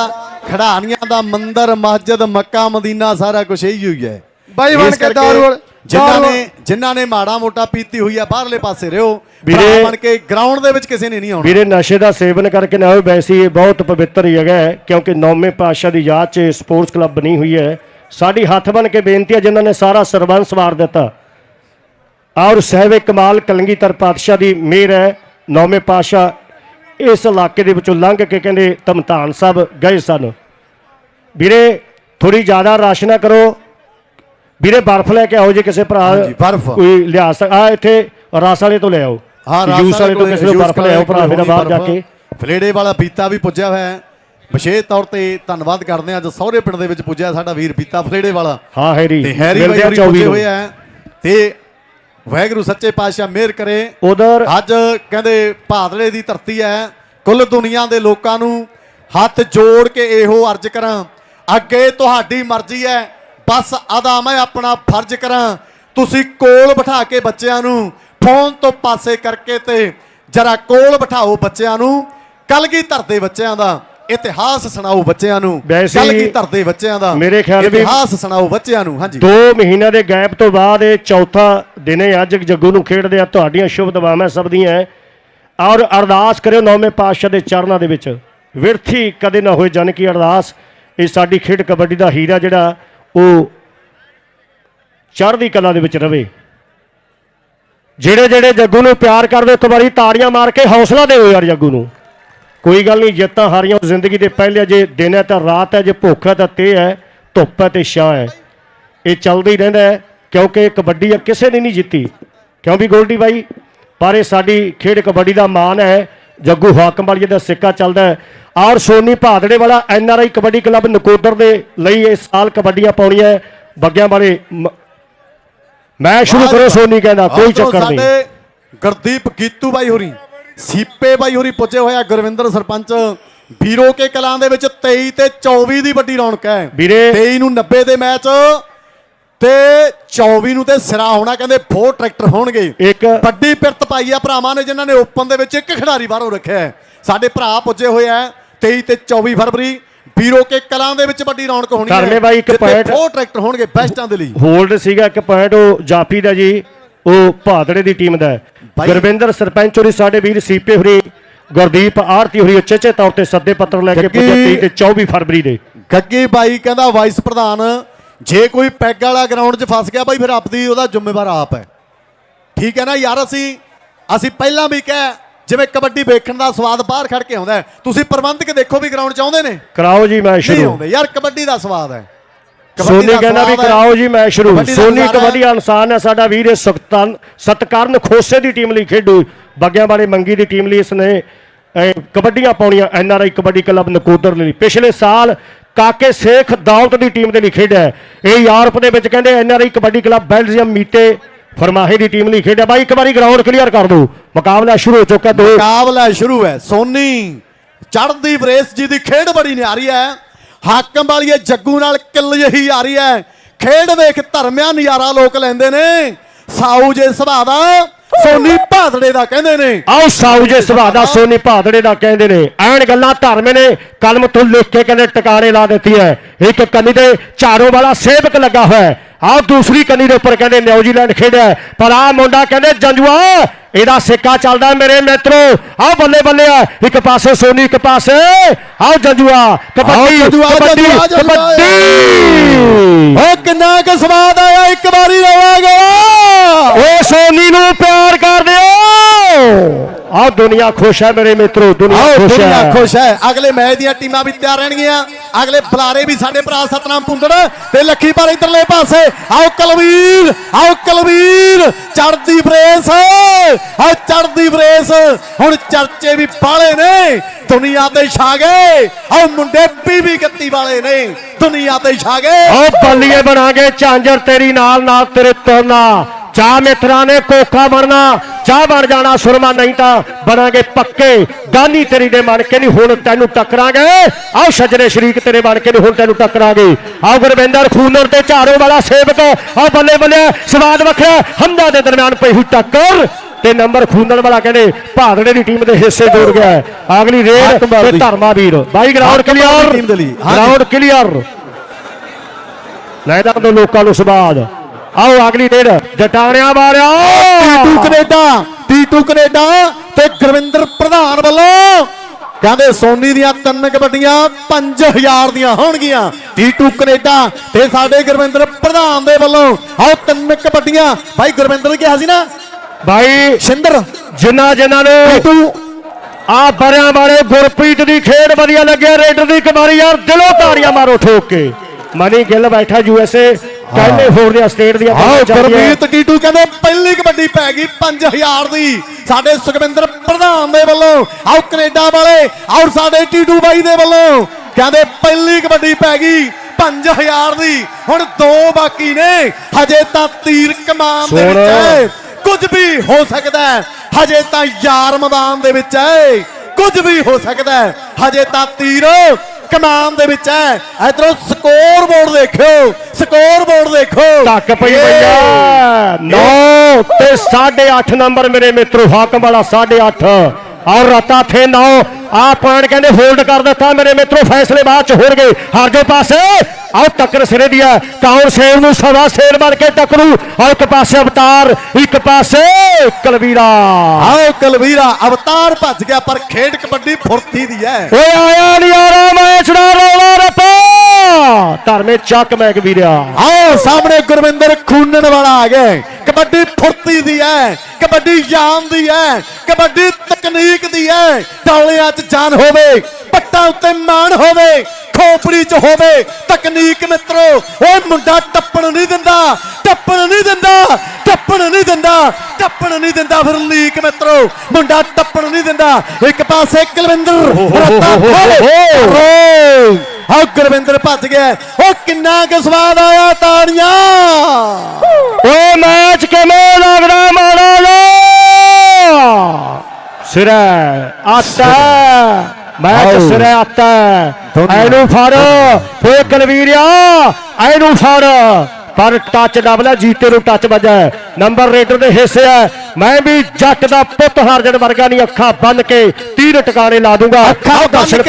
ਖਿਡਾਰੀਆਂ ਦਾ ਮੰਦਿਰ ਮਸਜਿਦ ਮੱਕਾ ਮਦੀਨਾ ਸਾਰਾ ਕੁਝ ਇਹੀ ਹੋਈ ਹੈ। ਬਾਈ ਬਣ ਕੇ ਦਾਰੂ ਵਾਲ- ਜਿਨ੍ਹਾਂ ਨੇ ਜਿਨ੍ਹਾਂ ਨੇ ਮਾੜਾ ਮੋਟਾ ਪੀਤੀ ਹੋਈ ਆ ਬਾਹਰਲੇ ਪਾਸੇ ਰਿਓ। ਵੀਰੇ- ਬਣ ਕੇ ਗਰਾਊਂਡ ਦੇ ਵਿੱਚ ਕਿਸੇ ਨੇ ਨਹੀਂ ਆਉਣਾ। ਵੀਰੇ ਨਸ਼ੇ ਦਾ ਸੇਵਨ ਕਰਕੇ ਨਾ ਹੋਵੇ ਵੈਸੇ ਇਹ ਬਹੁਤ ਪਵਿੱਤਰ ਜਗ੍ਹਾ ਹੈ ਕਿਉਂਕਿ ਨੌਵੇਂ ਪਾਤਸ਼ਾਹ ਦੀ ਯਾਦ 'ਚ ਸਪੋਰਟਸ ਕਲੱਬ ਬਣੀ ਹੋਈ ਹੈ। ਸਾਡੀ ਹੱਥ ਬਨ ਕੇ ਬੇਨਤੀ ਹੈ ਜਿਨ੍ਹਾਂ ਨੇ ਸਾਰਾ ਸਰਬੰਸ ਵਾਰ ਦਿੱਤਾ। ਔਰ ਸਹਿਬ ਕਮਾਲ ਕਲੰਗੀਧਰ ਪਾਤਸ਼ਾਹ ਦੀ ਮਿਹਰ ਹੈ ਨੌਵੇਂ ਪਾਤਸ਼ਾਹ ਇਸ ਇਲਾਕੇ ਦੇ ਵਿੱਚੋਂ ਲੰਘ ਕੇ ਕਹਿੰਦੇ ਧਮਤਾਨ ਸਾਹਿਬ ਗਏ ਸਨ। ਵੀਰੇ ਥੋੜੀ ਜ਼ਿਆਦਾ ਰਸ਼ ਨਾ ਕਰੋ ਵੀਰੇ ਬਰਫ਼ ਲੈ ਕੇ ਆਓ ਜੇ ਕਿਸੇ ਭਰਾ ਹਾਂਜੀ, ਬਰਫ਼। ਕੋਈ ਲਿਆ ਸਕ ਆ ਇੱਥੇ ਰਸ ਵਾਲੇ ਤੋਂ ਲੈ ਆਓ। ਹਾਂ ਜੂਸ ਵਾਲੇ ਤੋਂ ਕਿਸੇ ਨੂੰ ਬਰਫ਼ ਲੈ ਆਓ ਭਰਾ ਮੇਰਾ ਬਾਹਰ ਜਾ ਕੇ। ਫਲੇੜੇ ਵਾਲਾ ਪੀਤਾ ਵੀ ਪੁੱਜਿਆ ਹੋਇਆ ਹੈ। ਵਿਸ਼ੇਸ਼ ਤੌਰ ਤੇ ਧੰਨਵਾਦ ਕਰਦੇ ਹਾਂ ਅੱਜ ਸਹੁਰੇ ਪਿੰਡ ਦੇ ਵਿੱਚ ਪੁੱਜਿਆ ਸਾਡਾ ਵੀਰ ਪੀਤਾ ਫਲੇੜੇ ਵਾਲਾ। ਹਾਂ ਹੈਰੀ। ਤੇ ਹੈਰੀ ਮਿਲਦੇ ਆ ਬਾਈ 24 ਪੁੱਜੇ ਨੂੰ। ਹੋਏ ਆ ਤੇ ਵਾਹਿਗੁਰੂ ਸੱਚੇ ਪਾਤਸ਼ਾਹ ਮਿਹਰ ਕਰੇ। ਉਧਰ ਅੱਜ ਕਹਿੰਦੇ ਭਾਦਲੇ ਦੀ ਧਰਤੀ ਹੈ। ਕੁੱਲ ਦੁਨੀਆ ਦੇ ਲੋਕਾਂ ਨੂੰ ਹੱਥ ਜੋੜ ਕੇ ਇਹੋ ਅਰਜ਼ ਕਰਾਂ। ਅੱਗੇ ਤੁਹਾਡੀ ਮਰਜ਼ੀ ਹੈ। ਬਸ ਅਦਾ ਮੈਂ ਆਪਣਾ ਫਰਜ਼ ਕਰਾਂ। ਤੁਸੀਂ ਕੋਲ ਬਿਠਾ ਕੇ ਬੱਚਿਆਂ ਨੂੰ ਫੋਨ ਤੋਂ ਪਾਸੇ ਕਰਕੇ ਤੇ ਜਰਾ ਕੋਲ ਬਿਠਾਓ ਬੱਚਿਆਂ ਨੂੰ। ਕਲਗੀ ਧਰਦੇ ਬੱਚਿਆਂ ਦਾ? ਇਤਿਹਾਸ ਸੁਣਾਓ ਬੱਚਿਆਂ ਨੂੰ। ਕਲਗੀ ਧਰਦੇ ਬੱਚਿਆਂ ਦਾ? ਮੇਰੇ ਖਿਆਲ ਵੀ- ਇਤਿਹਾਸ ਸੁਣਾਓ ਬੱਚਿਆਂ ਨੂੰ ਹਾਂਜੀ। 2 ਮਹੀਨਿਆਂ ਦੇ ਗੈਪ ਤੋਂ ਬਾਅਦ ਇਹ ਚੌਥਾ ਦਿਨ ਹੈ ਅੱਜ ਜੱਗੂ ਨੂੰ ਖੇਡਦੇ ਆ। ਤੁਹਾਡੀਆਂ ਸ਼ੁਭ ਦੁਆਵਾਂ ਸਭ ਦੀਆਂ। ਔਰ ਅਰਦਾਸ ਕਰਿਓ ਨੌਵੇਂ ਪਾਤਸ਼ਾਹ ਦੇ ਚਰਨਾਂ ਦੇ ਵਿੱਚ। ਵਿਰਥੀ ਕਦੇ ਨਾ ਹੋਏ ਜਨ ਕੀ ਅਰਦਾਸ। ਇਹ ਸਾਡੀ ਖੇਡ ਕਬੱਡੀ ਦਾ ਹੀਰਾ ਜਿਹੜਾ ਉਹ ਚੜ੍ਹਦੀ ਕਲਾ ਦੇ ਵਿੱਚ ਰਵੇ। ਜਿਹੜੇ ਜਿਹੜੇ ਜੱਗੂ ਨੂੰ ਪਿਆਰ ਕਰਦੇ, ਇੱਕ ਵਾਰੀ ਤਾੜੀਆਂ ਮਾਰ ਕੇ ਹੌਸਲਾ ਦਿਓ ਯਾਰ ਜੱਗੂ ਨੂੰ। ਕੋਈ ਗੱਲ ਨਹੀਂ, ਜਿੱਤਾਂ ਹਾਰੀਆਂ ਜ਼ਿੰਦਗੀ ਦੇ ਪਹਿਲੇ ਜੇ ਦਿਨ ਹੈ ਤਾਂ ਰਾਤ ਹੈ, ਜੇ ਭੁੱਖ ਹੈ ਤਾਂ ਤੇ ਹੈ, ਧੁੱਪ ਹੈ ਤੇ ਛਾਂ ਹੈ। ਇਹ ਚੱਲਦਾ ਹੀ ਰਹਿੰਦਾ ਹੈ, ਕਿਉਂਕਿ ਕਬੱਡੀ ਕਿਸੇ ਨੇ ਨਹੀਂ ਜਿੱਤੀ। ਕਿਉਂ ਵੀ ਗੋਲਡੀ ਬਾਈ? ਪਰ ਇਹ ਸਾਡੀ ਖੇਡ ਕਬੱਡੀ ਦਾ ਮਾਣ ਹੈ ਜੱਗੂ ਹਾਕਮ ਵਾਲੀ ਦਾ ਸਿੱਕਾ ਚੱਲਦਾ ਹੈ। ਔਰ ਸੋਨੀ ਭਾਦੜੇ ਵਾਲਾ N R I kabaddi club Nakodar ਦੇ ਲਈ ਇਸ ਸਾਲ ਕਬੱਡੀਆਂ ਪਾਉਣੀਆਂ ਹੈ। ਬੱਗਿਆਂ ਵਾਲੇ ਮ- ਸ਼ੁਰੂ ਕਰੋ ਸੋਨੀ ਕਹਿੰਦਾ ਕੋਈ ਚੱਕਰ ਨਹੀਂ। ਸਾਡੇ ਗੁਰਦੀਪ ਗੀਤੂ ਬਾਈ ਹੋਰੀ ਸੀਪੇ ਬਾਈ ਹੋਰੀ ਪੁੱਜੇ ਹੋਇਆ ਗੁਰਵਿੰਦਰ ਸਰਪੰਚ। ਵੀਰੋ ਕੇ ਕਲਾਂ ਦੇ ਵਿੱਚ 23 ਤੇ 24 ਦੀ ਵੱਡੀ ਰੌਣਕ ਹੈ। ਵੀਰੇ 23 ਨੂੰ 90 ਦੇ ਮੈਚ। ਤੇ 24 ਨੂੰ ਤੇ ਸਿਰਾ ਹੋਣਾ ਕਹਿੰਦੇ ਫੋਰ ਟਰੈਕਟਰ ਹੋਣਗੇ। ਇੱਕ ਵੱਡੀ ਪਿਰਤ ਪਾਈ ਆ ਭਰਾਵਾਂ ਨੇ ਜਿਨ੍ਹਾਂ ਨੇ ਓਪਨ ਦੇ ਵਿੱਚ ਇੱਕ ਖਿਡਾਰੀ ਬਾਹਰੋਂ ਰੱਖਿਆ ਹੈ। ਸਾਡੇ ਭਰਾ ਪੁੱਜੇ ਹੋਏ ਆ 23 ਤੇ 24 ਫਰਵਰੀ। ਵੀਰੋ ਕੇ ਕਲਾਂ ਦੇ ਵਿੱਚ ਵੱਡੀ ਰੌਣਕ ਹੋਣੀ ਧਰਮੇ ਬਾਈ ਇੱਕ point- ਫੋਰ ਟਰੈਕਟਰ ਹੋਣਗੇ ਬੈਸਟਾਂ ਦੇ ਲਈ। ਹੋਲਡ ਸੀਗਾ ਇੱਕ ਪੁਆਇੰਟ ਉਹ ਜਾਫੀ ਦਾ ਜੀ ਉਹ ਭਾਦੜੇ ਦੀ ਟੀਮ ਦਾ ਹੈ। ਗੁਰਵਿੰਦਰ ਸਰਪੰਚ ਹੋਰੀ ਸਾਡੇ ਵੀਰ ਸੀਪੇ ਹੋਰੀ ਗੁਰਦੀਪ ਆਰਤੀ ਹੋਰੀ ਉਚੇਚੇ ਤੌਰ ਤੇ ਸੱਦੇ ਪੱਤਰ ਲੈ ਕੇ ਪੁੱਜੇ 23 ਤੇ 24 ਫਰਵਰੀ ਦੇ। ਗੱਗੀ ਬਾਈ ਕਹਿੰਦਾ ਵਾਈਸ ਪ੍ਰਧਾਨ ਜੇ ਕੋਈ ਪੈਗ ਵਾਲਾ ਗਰਾਊਂਡ 'ਚ ਫਸ ਗਿਆ ਬਾਈ ਫਿਰ ਆਪਦੀ ਉਹਦਾ ਜ਼ਿੰਮੇਵਾਰ ਆਪ ਹੈ। ਠੀਕ ਹੈ ਨਾ ਯਾਰ ਅਸੀਂ ਅਸੀਂ ਪਹਿਲਾਂ ਵੀ ਕਹਿ ਜਿਵੇਂ ਕਬੱਡੀ ਵੇਖਣ ਦਾ ਸਵਾਦ ਬਾਹਰ ਖੜ ਕੇ ਆਉਂਦਾ ਤੁਸੀਂ ਪ੍ਰਬੰਧਕ ਦੇਖੋ ਵੀ ਗਰਾਊਂਡ 'ਚ ਆਉਂਦੇ ਨੇ। ਕਰਾਓ ਜੀ ਮੈਚ ਨਹੀਂ ਸ਼ੁਰੂ। ਆਉਂਦੇ ਯਾਰ ਕਬੱਡੀ ਦਾ ਸਵਾਦ ਹੈ। ਕਬੱਡੀ ਸੋਨੀ ਦਾ ਕਹਿੰਦਾ ਵੀ ਸਵਾਦ ਹੈ। ਕਰਾਓ ਜੀ ਮੈਚ ਸ਼ੁਰੂ। ਕਬੱਡੀ ਦਾ ਸੋਨੀ ਨਜ਼ਾਰਾ ਹੈ। ਕਬੱਡੀ ਇਨਸਾਨ ਹੈ ਸਾਡਾ ਵੀਰ ਇਹ ਸਤਕਰਨ ਸਤਕਰਨ ਖੋਸੇ ਦੀ ਟੀਮ ਲਈ ਖੇਡੂ। ਬੱਗਿਆਂ ਵਾਲੇ ਮੰਗੀ ਦੀ ਟੀਮ ਲਈ ਇਸਨੇ ਅਹ, ਕਬੱਡੀਆਂ ਪਾਉਣੀਆਂ ਆਈ ਕਬੱਡੀ ਕਲੱਬ ਨਕੋਦਰ ਲਈ। ਪਿਛਲੇ ਸਾਲ ਕਾਕੇ ਸੇਖ ਦੌਲਤ ਦੀ ਟੀਮ ਦੇ ਲਈ ਖੇਡਿਆ ਇਹ ਯੂਰਪ ਦੇ ਵਿੱਚ ਕਹਿੰਦੇ N R kabaddi club, Belgium ਮੀਤੇ ਫਰਮਾਹੇ ਦੀ ਟੀਮ ਲਈ ਖੇਡਿਆ। ਬਾਈ, ਇੱਕ ਵਾਰੀ ਗਰਾਊਂਡ ਕਲੀਅਰ ਕਰ ਦੋ ਮੁਕਾਬਲਾ ਸ਼ੁਰੂ ਹੋ ਚੁੱਕਾ ਦੋ ਮੁਕਾਬਲਾ ਸ਼ੁਰੂ ਹੈ। ਸੋਨੀ ਚੜ੍ਹਦੀ ਬਰੇਸ ਜੀ ਦੀ ਖੇਡ ਬੜੀ ਨਿਆਰੀ ਹੈ। ਹਾਕਮ ਵਾਲੀਏ ਜੱਗੂ ਨਾਲ ਕਿੱਲ ਜਹੀ ਆ ਰਹੀ ਹੈ। ਖੇਡ ਵੇਖ ਧਰਮਿਆ ਨਜ਼ਾਰਾ ਲੋਕ ਲੈਂਦੇ ਨੇ। ਸਾਊ ਜੇ ਸੁਭਾਅ ਦਾ ਸੋਨੀ ਭਾਦੜੇ ਦਾ ਕਹਿੰਦੇ ਨੇ। ਆਓ ਸਾਊ ਜੇ ਸੁਭਾਅ ਦਾ ਸੋਨੀ ਭਾਦੜੇ ਦਾ ਕਹਿੰਦੇ ਨੇ। ਐਨ ਗੱਲਾਂ ਧਰਮੇ ਨੇ ਕਲਮ ਤੋਂ ਲਿਖ ਕੇ ਕਹਿੰਦੇ ਟਿਕਾਣੇ ਲਾ ਦਿੱਤੀ ਹੈ। ਇੱਕ ਕੰਨੀ ਤੇ ਝਾੜੋ ਵਾਲਾ ਸੇਵਕ ਲੱਗਾ ਹੋਇਆ ਹੈ। ਆਹ ਦੂਸਰੀ ਕੰਨੀ ਦੇ ਉੱਪਰ ਕਹਿੰਦੇ ਨਿਊਜ਼ੀਲੈਂਡ ਖੇਡਿਆ ਹੈ। ਪਰ ਆਹ ਮੁੰਡਾ ਕਹਿੰਦੇ ਜੰਜੂਆ ਇਹਦਾ ਸਿੱਕਾ ਚੱਲਦਾ ਮੇਰੇ ਮਿੱਤਰੋ। ਆਹ ਬੱਲੇ ਬੱਲੇ ਆ। ਇੱਕ ਪਾਸੇ ਸੋਨੀ ਇੱਕ ਪਾਸੇ ਆਹ ਜੰਜੂਆ। ਕਬੱਡੀ ਕਬੱਡੀ ਓ ਕਿੰਨਾ ਕੁ ਸਵਾਦ ਆਇਆ ਇੱਕ ਵਾਰੀ ਰਵਾ ਗਿਆ ਓ ਸੋਨੀ ਨੂੰ ਪਿਆਰ ਕਰ ਦਿਓ। ਆਹ ਦੁਨੀਆ ਖੁਸ਼ ਹੈ ਮੇਰੇ ਮਿੱਤਰੋ ਦੁਨੀਆ ਆਓ ਖੁਸ਼ ਦੁਨੀਆ ਹੈ। ਖੁਸ਼ ਹੈ। ਅਗਲੇ ਮੈਚ ਦੀਆਂ ਟੀਮਾਂ ਵੀ ਤਿਆਰ ਰਹਿਣਗੀਆਂ। ਅਗਲੇ ਬੁਲਾਰੇ ਵੀ ਸਾਡੇ ਭਰਾ ਸਤਨਾਮ ਪੁੰਦੜ ਤੇ ਲੱਖੀ ਪਰ ਇਧਰਲੇ ਪਾਸੇ। ਆਓ ਕਲਵੀਰ ਆਓ ਕਲਵੀਰ ਚੜਦੀ ਬਰੇਸ। ਆਓ ਚੜਦੀ ਬਰੇਸ। ਹੁਣ ਚਰਚੇ ਵੀ ਬਾਲੇ ਨੇ ਦੁਨੀਆ ਤੇ ਛਾ ਗਏ ਆਓ ਮੁੰਡੇ ਬੀਬੀ ਗੱਤੀ ਵਾਲੇ ਨੇ ਦੁਨੀਆ ਤੇ ਛਾ ਗਏ ਓ ਬੱਲੀਏ ਬਣਾਗੇ ਝਾਂਜਰ ਤੇਰੀ ਨਾਲ ਨਾਲ ਤੇਰੇ ਤੁਰਨਾ। ਚਾਹ ਮਿੱਤਰਾਂ ਨੇ ਕੋਖਾ ਬਣਨਾ ਚਾਹ ਬਣ ਜਾਣਾ ਸੁਰਮਾ ਨਹੀਂ ਤਾਂ ਬਣਾਂਗੇ ਪੱਕੇ। ਗਾਨੀ ਤੇਰੀ ਦੇ ਬਣ ਕੇ ਨਹੀਂ ਹੁਣ ਤੈਨੂੰ ਟੱਕਰਾਂਗੇ। ਆਓ ਸੱਜਰੇ ਸ਼ਰੀਕ ਤੇਰੇ ਬਣ ਕੇ ਨਹੀਂ ਹੁਣ ਤੈਨੂੰ ਟੱਕਰਾਂਗੇ। ਆਓ ਗੁਰਵਿੰਦਰ ਖੂਨਰ ਤੇ ਝਾੜੋ ਵਾਲਾ ਸੇਵਕ ਆ ਬੱਲੇ ਬੱਲੇ ਸਵਾਦ ਵੱਖਰਾ ਹੰਦਾ ਦੇ ਦਰਮਿਆਨ ਪਈ ਹੋਈ ਟੱਕਰ। ਤੇ ਨੰਬਰ ਖੂਨਣ ਵਾਲਾ ਕਹਿੰਦੇ ਭਾਦੜੇ ਦੀ ਟੀਮ ਦੇ ਹਿੱਸੇ ਜੋੜ ਗਿਆ। ਅਗਲੀ ਰੇਡ। ਤੇ ਧਰਮਾ ਵੀਰ ਬਾਈ ਗਰਾਊਂਡ ਕਲੀਅਰ ਦੇ। ਗਰਾਊਂਡ ਕਲੀਅਰ ਲੈਦਾ ਤੋਂ ਲੋਕਾਂ ਨੂੰ ਸਵਾਦ। ਆਓ ਅਗਲੀ ਰੇਡ ਜਟਾਣਿਆਂ ਵਾਲਿਆ! ਟੀਟੂ ਕੈਨੇਡਾ ਟੀਟੂ ਕੈਨੇਡਾ ਤੇ ਗੁਰਵਿੰਦਰ ਪ੍ਰਧਾਨ ਵੱਲੋਂ ਕਹਿੰਦੇ ਸੋਨੀ ਦੀਆਂ ਤਿੰਨ ਕਬੱਡੀਆਂ 5000 ਦੀਆਂ ਹੋਣਗੀਆਂ। ਟੀਟੂ ਕੈਨੇਡਾ ਤੇ ਸਾਡੇ ਗੁਰਵਿੰਦਰ ਪ੍ਰਧਾਨ ਦੇ ਵੱਲੋਂ ਆਓ ਤਿੰਨ ਕਬੱਡੀਆਂ। ਭਾਈ ਗੁਰਵਿੰਦਰ ਨੇ ਕਿਹਾ ਸੀ ਨਾ? ਭਾਈ ਸ਼ਿੰਦਰ। ਜਿੰਨਾ ਜਿੰਨਾਂ ਨੂੰ ਟੀਟੂ। ਆ ਬਰਿਆਂ ਵਾਲੇ ਗੁਰਪ੍ਰੀਤ ਦੀ ਖੇਡ ਵਧੀਆ ਲੱਗਿਆ ਰੇਡਰ ਦੀ ਕਮਾਰੀ ਯਾਰ ਦਿਲੋਂ ਤਾੜੀਆਂ ਮਾਰੋ ਠੋਕ ਕੇ। ਮਨੀ ਗਿੱਲ ਬੈਠਾ ਯੂਐਸਏ ਦੇ ਸਟੇਟ ਦੀਆਂ ਚੱਲਦੀਆਂ। ਗੁਰਮੀਤ ਟੀਟੂ ਕਹਿੰਦੇ ਪਹਿਲੀ ਕਬੱਡੀ ਪੈ ਗਈ 5000 ਦੀ। ਸਾਡੇ ਸੁਖਵਿੰਦਰ ਪ੍ਰਧਾਨ ਦੇ ਵੱਲੋਂ ਆਓ ਕੈਨੇਡਾ ਵਾਲੇ ਆਓ ਸਾਡੇ ਟੀਟੂ ਬਾਈ ਦੇ ਵੱਲੋਂ। ਕਹਿੰਦੇ ਪਹਿਲੀ ਕਬੱਡੀ ਪੈ ਗਈ 5000 ਦੀ। ਹੁਣ ਦੋ ਬਾਕੀ ਨੇ। ਹਜੇ ਤਾਂ ਤੀਰ ਕਮਾਨ ਦੇ ਵਿੱਚ ਹੈ। ਕੁਝ ਵੀ ਹੋ ਸਕਦਾ ਹੈ। ਹਜੇ ਤਾਂ ਯਾਰ ਮੈਦਾਨ ਦੇ ਵਿੱਚ ਹੈ। ਕੁਝ ਵੀ ਹੋ ਸਕਦਾ ਹੈ। ਹਜੇ ਤਾਂ ਤੀਰ ਕਮਾਨ ਦੇ ਵਿੱਚ ਹੈ। ਇਧਰੋਂ ਸਕੋਰ ਬੋਰਡ ਦੇਖਿਓ ਸਕੋਰ ਬੋਰਡ ਦੇਖੋ। ਟੱਕ ਪਈ ਭਈਆ 9 ਤੇ 8.5 ਨੰਬਰ ਮੇਰੇ ਮਿੱਤਰੋ ਹਾਕਮ ਵਾਲਾ 8.5 ਔਰ ਰਤਾ ਥੇ 9 ਆ ਪੁਆਇੰਟ ਕਹਿੰਦੇ ਹੋਲਡ ਕਰ ਦਿੱਤਾ। ਮੇਰੇ ਮਿੱਤਰੋ ਫੈਸਲੇ ਬਾਅਦ ਚ ਹੋਣਗੇ ਹਰ ਜੋ ਪਾਸੇ। ਆਓ ਟੱਕਰ ਸਿਰੇ ਦੀ ਹੈ ਕੌਣ ਸ਼ੇਰ ਨੂੰ ਸਵਾ ਸ਼ੇਰ ਬਣ ਕੇ ਟੱਕਰੂ। ਔਰ ਇੱਕ ਪਾਸੇ ਅਵਤਾਰ ਇੱਕ ਪਾਸੇ ਕਲਵੀਰਾ। ਆਓ ਕਲਵੀਰਾ ਅਵਤਾਰ ਭੱਜ ਗਿਆ ਪਰ ਖੇਡ ਕਬੱਡੀ ਫੁਰਤੀ ਦੀ ਹੈ ਓਏ ਆਇਆ ਨਹੀਂ ਆਰਾ ਮੈਚ ਦਾ ਰੌਲਾ ਰੱਪਾ। ਧਰਮੇ ਚੱਕ ਮੈਂ ਕਬੀਰਿਆ ਆਓ ਸਾਹਮਣੇ ਗੁਰਵਿੰਦਰ ਖੂਨਣ ਵਾਲਾ ਆ ਗਿਆ ਕਬੱਡੀ ਫੁਰਤੀ ਦੀ ਹੈ ਕਬੱਡੀ ਜਾਨ ਦੀ ਹੈ ਕਬੱਡੀ ਤਕਨੀਕ ਦੀ ਹੈ। ਡੌਲਿਆਂ 'ਚ ਜਾਨ ਹੋਵੇ ਪੱਟਾਂ ਉੱਤੇ ਮਾਣ ਹੋਵੇ ਖੋਪੜੀ 'ਚ ਹੋਵੇ ਤਕਨੀਕ ਮਿੱਤਰੋ ਓਏ ਮੁੰਡਾ ਟੱਪਣ ਨਹੀਂ ਦਿੰਦਾ ਟੱਪਣ ਨਹੀਂ ਦਿੰਦਾ ਟੱਪਣ ਨਹੀਂ ਦਿੰਦਾ ਟੱਪਣ ਨਹੀਂ ਦਿੰਦਾ ਫਿਰ ਲੀਕ ਮਿੱਤਰੋ ਮੁੰਡਾ ਟੱਪਣ ਨਹੀਂ ਦਿੰਦਾ। ਇੱਕ ਪਾਸੇ ਕੁਲਵਿੰਦਰ ਰਤਾ ਆਹ ਗੁਰਵਿੰਦਰ ਭੱਜ ਗਿਆ। ਉਹ ਕਿੰਨਾ ਕੁ ਸਵਾਦ ਆਇਆ ਤਾੜੀਆਂ। ਓ ਮੈਚ ਕਿਵੇਂ ਲੱਗਦਾ ਮਾੜਾ ਲੋ ਸਿਰੇ ਆਤਾ ਮੈਚ। ਸਿਰੇ ਆਤਾ ਦੋਨੋਂ। ਐਨੂੰ ਫੜ ਓਏ ਕਲਵੀਰਿਆ ਐਨੂੰ ਫੜ। ਪਰ ਟੱਚ ਡਬਲ ਜੀਤੇ ਨੂੰ ਟੱਚ ਵੱਜਾ ਹੈ। ਨੰਬਰ ਰੇਡਰ ਦੇ ਹਿੱਸੇ ਹੈ। ਮੈਂ ਵੀ ਜੱਟ ਦਾ ਪੁੱਤ ਹਰਜਣ ਵਰਗਾ ਨਹੀਂ ਅੱਖਾਂ ਬੰਨ ਕੇ ਤੀਰ ਟਿਕਾਣੇ ਲਾ ਦੂੰਗਾ। ਅੱਖਾਂ ਦਰਸ਼ਨ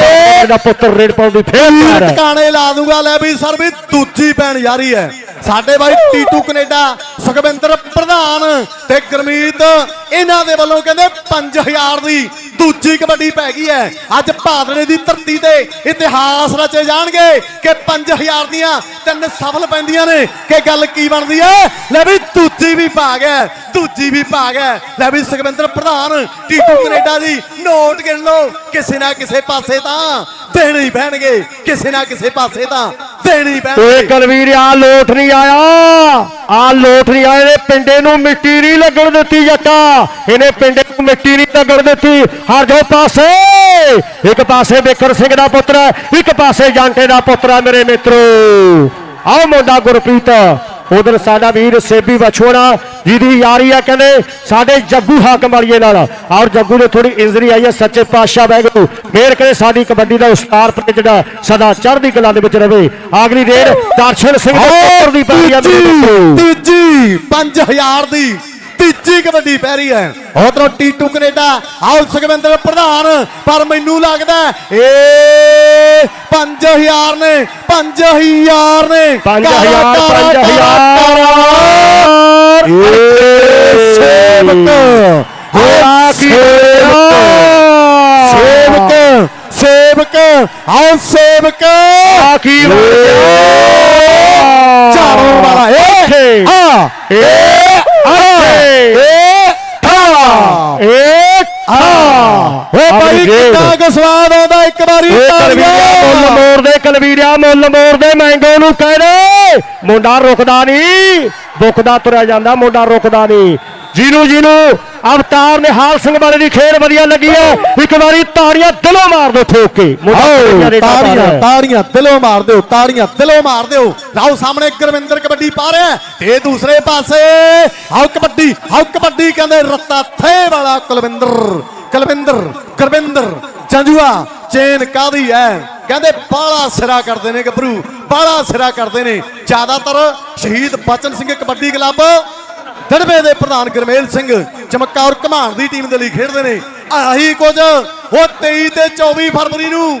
ਦਾ ਪੁੱਤਰ ਰੇਡ ਪਾਉਣ ਦੀ ਫੇਰ ਹੈ। ਟਿਕਾਣੇ ਲਾ ਦੂੰਗਾ ਲੈ ਵੀ ਸਰ ਵੀ ਦੂਜੀ ਪੈਣ ਯਾਰੀ ਹੈ। ਸਾਡੇ ਬਾਈ ਟੀਟੂ ਕੈਨੇਡਾ ਸੁਖਵਿੰਦਰ ਪ੍ਰਧਾਨ ਤੇ ਗਰਮੀਤ ਇਹਨਾਂ ਦੇ ਵੱਲੋਂ ਕਹਿੰਦੇ 5000 ਦੀ ਦੂਜੀ ਕਬੱਡੀ ਪੈ ਗਈ ਹੈ। ਅੱਜ ਭਾਦਰੇ ਦੀ ਧਰਤੀ ਤੇ ਇਤਿਹਾਸ ਰਚੇ ਜਾਣਗੇ ਕਿ 5000 ਦੀਆਂ ਤਿੰਨ ਸਫਲ ਪੈਂਦੀਆਂ ਨੇ। ਕਿ ਗੱਲ ਕੀ ਬਣਦੀ ਹੈ? ਲੈ ਵੀ ਦੂਜੀ ਵੀ ਭਾਗ ਹੈ। ਦੂਜੀ ਵੀ ਪਾ ਗਿਆ ਲੈ ਵੀ ਸੁਖਵਿੰਦਰ ਪ੍ਰਧਾਨ, ਟੀਟੂ ਕੈਨੇਡਾ ਦੀ ਨੋਟ ਗਿਣ ਲਓ। ਕਿਸੇ ਨਾ ਕਿਸੇ ਪਾਸੇ ਤਾਂ ਦੇਣੇ ਪੈਣਗੇ ਕਿਸੇ ਨਾ ਕਿਸੇ ਪਾਸੇ ਤਾਂ ਦੇਣੇ ਹੀ ਓਏ ਕਲਵੀਰ ਆ ਲੋਟ ਨਹੀਂ ਆਇਆ। ਆ ਲੋਟ ਨਹੀਂ ਆਇਆ ਇਹਨੇ ਪਿੰਡੇ ਨੂੰ ਮਿੱਟੀ ਨਹੀਂ ਲੱਗਣ ਦਿੱਤੀ ਜੱਟਾ। ਇਹਨੇ ਪਿੰਡੇ ਨੂੰ ਮਿੱਟੀ ਨਹੀਂ ਲੱਗਣ ਦਿੱਤੀ। ਹਰ ਜੋ ਪਾਸੇ। ਇੱਕ ਪਾਸੇ ਬੇਕਰ ਸਿੰਘ ਦਾ ਪੁੱਤਰ ਹੈ, ਇੱਕ ਪਾਸੇ ਜਾਂਟੇ ਦਾ ਪੁੱਤਰ ਹੈ ਮੇਰੇ ਮਿੱਤਰੋ। ਆਓ ਮੁੰਡਾ ਗੁਰਪ੍ਰੀਤ। ਉਧਰ ਸਾਡਾ ਵੀਰ ਸੇਬੀ ਬਛੋੜਾ ਜਿਹਦੀ ਯਾਰੀ ਆ ਕਹਿੰਦੇ ਸਾਡੇ ਜੱਗੂ ਹਾਕਮ ਵਾਲੀਏ ਨਾਲ। ਔਰ ਜੱਗੂ ਨੂੰ ਥੋੜੀ ਇੰਜਰੀ ਆਈ ਹੈ ਸੱਚੇ ਪਾਤਸ਼ਾਹ ਵਾਹਿਗੁਰੂ ਮੇਰ ਕਰੇ ਸਾਡੀ ਕਬੱਡੀ ਦਾ ਉਸਤਾਰ ਪਰ ਜਿਹੜਾ ਸਦਾ ਚੜ੍ਹਦੀ ਕਲਾ ਦੇ ਵਿੱਚ ਰਵੇ। ਆਖਰੀ ਰੇਡ ਦਰਸ਼ਨ ਸਿੰਘ ਦੇ ਪੁੱਤਰ ਦੀ ਪਾਰੀ ਆ ਮੇਰੇ ਮਿੱਤਰੋ। ਤੀਜੀ 5000 ਦੀ। ਤੀਜੀ ਕਬੱਡੀ ਪੈ ਰਹੀ ਹੈ। ਉਧਰੋਂ ਟੀਟੂ ਕੈਨੇਡਾ ਆਓ ਸੁਖਵਿੰਦਰ ਪ੍ਰਧਾਨ ਪਰ ਮੈਨੂੰ ਲੱਗਦਾ ਏ 5000 ਨੇ 5000 ਨੇ। 5000 5000 ਸੇਵਕ। ਹੋਇਆ ਕੀ ਸੇਵਕ ਸੇਵਕ। ਆਓ ਸੇਵਕ। ਆਖੀ ਝਾੜੋ ਵਾਲਾ ਏ ਆ ਏ ਏ ਆ ਏ ਓ ਕਿੰਨਾ ਕੁ ਸਵਾਦ ਆਉਂਦਾ ਇੱਕ ਵਾਰੀ ਕਲਵੀਰਿਆ ਮੁੱਲ ਮੋੜ ਦੇ ਕਲਵੀਰਿਆ ਮੁੱਲ ਮੋੜ ਦੇ ਮੈਂਗੋ ਨੂੰ ਕਹਿ ਮੁੰਡਾ ਰੁਕਦਾ ਨਹੀਂ ਬੁੱਕਦਾ ਤੁਰਿਆ ਜਾਂਦਾ ਮੁੰਡਾ ਰੁਕਦਾ ਨਹੀਂ। ਜਿਹਨੂੰ ਜਿਹਨੂੰ ਅਵਤਾਰ ਨਿਹਾਲ ਸਿੰਘ ਵਾਲੇ ਦੀ ਖੇਡ ਵਧੀਆ ਲੱਗੀ ਹੈ। ਇੱਕ ਵਾਰੀ ਤਾੜੀਆਂ ਦਿਲੋਂ ਮਾਰ ਦੋ ਠੋਕ ਕੇ। ਤਾੜੀਆਂ। ਤਾੜੀਆਂ ਦਿਲੋਂ ਮਾਰ ਦਿਓ ਤਾੜੀਆਂ ਦਿਲੋਂ ਮਾਰ ਦਿਓ। ਲਾਓ ਸਾਹਮਣੇ ਗੁਰਵਿੰਦਰ ਕਬੱਡੀ ਪਾ ਰਿਹਾ ਤੇ ਦੂਸਰੇ ਪਾਸੇ ਆਓ ਕਬੱਡੀ ਆਓ ਕਬੱਡੀ ਕਹਿੰਦੇ ਰੱਤਾ ਥੇ ਵਾਲਾ ਕੁਲਵਿੰਦਰ ਕੁਲਵਿੰਦਰ ਗੁਰਵਿੰਦਰ ਜੰਜੂਆ ਚੇਨ ਕਾਦੀ ਹੈ ਕਹਿੰਦੇ ਬਾਲਾ ਸਿਰਾ ਕਰਦੇ ਨੇ ਗੱਭਰੂ ਬਾਲਾ ਸਿਰਾ ਕਰਦੇ ਨੇ। ਜ਼ਿਆਦਾਤਰ ਸ਼ਹੀਦ ਬਚਨ ਸਿੰਘ ਕਬੱਡੀ ਕਲੱਬ ਦੜਵੇ ਦੇ ਪ੍ਰਧਾਨ ਗਰਮੇਲ ਸਿੰਘ ਚਮਕੌਰ ਘਮਾਣ ਦੀ ਟੀਮ ਦੇ ਲਈ ਖੇਡਦੇ ਨੇ। ਆਹੀ ਕੁਝ ਉਹ 23 ਤੇ 24 ਫਰਵਰੀ ਨੂੰ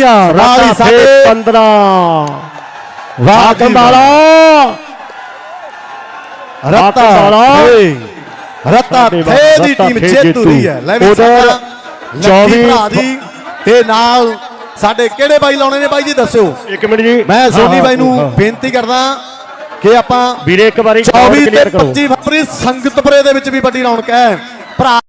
ਤਾੜੀਆਂ ਰਾਲੀ ਸਾਡੇ 15 ਵਾਹ ਕੰਬਾਲਾ ਰੱਤਾ ਰੱਤਾ ਥੇ ਦੀ ਟੀਮ ਜੇਤੂ। ਰਹੀ ਹੈ। ਲੈ ਵੀ ਸਾਡਾ 24 24 ਭਰਾ ਦੀ ਤੇ ਨਾਲ ਸਾਡੇ ਕਿਹੜੇ ਬਾਈ ਲਾਉਣੇ ਨੇ ਬਾਈ ਜੀ ਦੱਸਿਓ। ਇੱਕ ਮਿੰਟ ਜੀ। ਮੈਂ ਸੋਨੀ ਬਾਈ ਨੂੰ। ਬੇਨਤੀ ਕਰਦਾ ਕਿ ਆਪਾਂ ਵੀਰੇ ਇੱਕ ਵਾਰੀ 24 ਤੇ clear ਕਰੋ। 25 ਫਰਵਰੀ ਸੰਗਤਪੁਰੇ ਦੇ ਵਿੱਚ ਵੀ ਵੱਡੀ ਰੌਣਕ ਹੈ। ਭਰਾ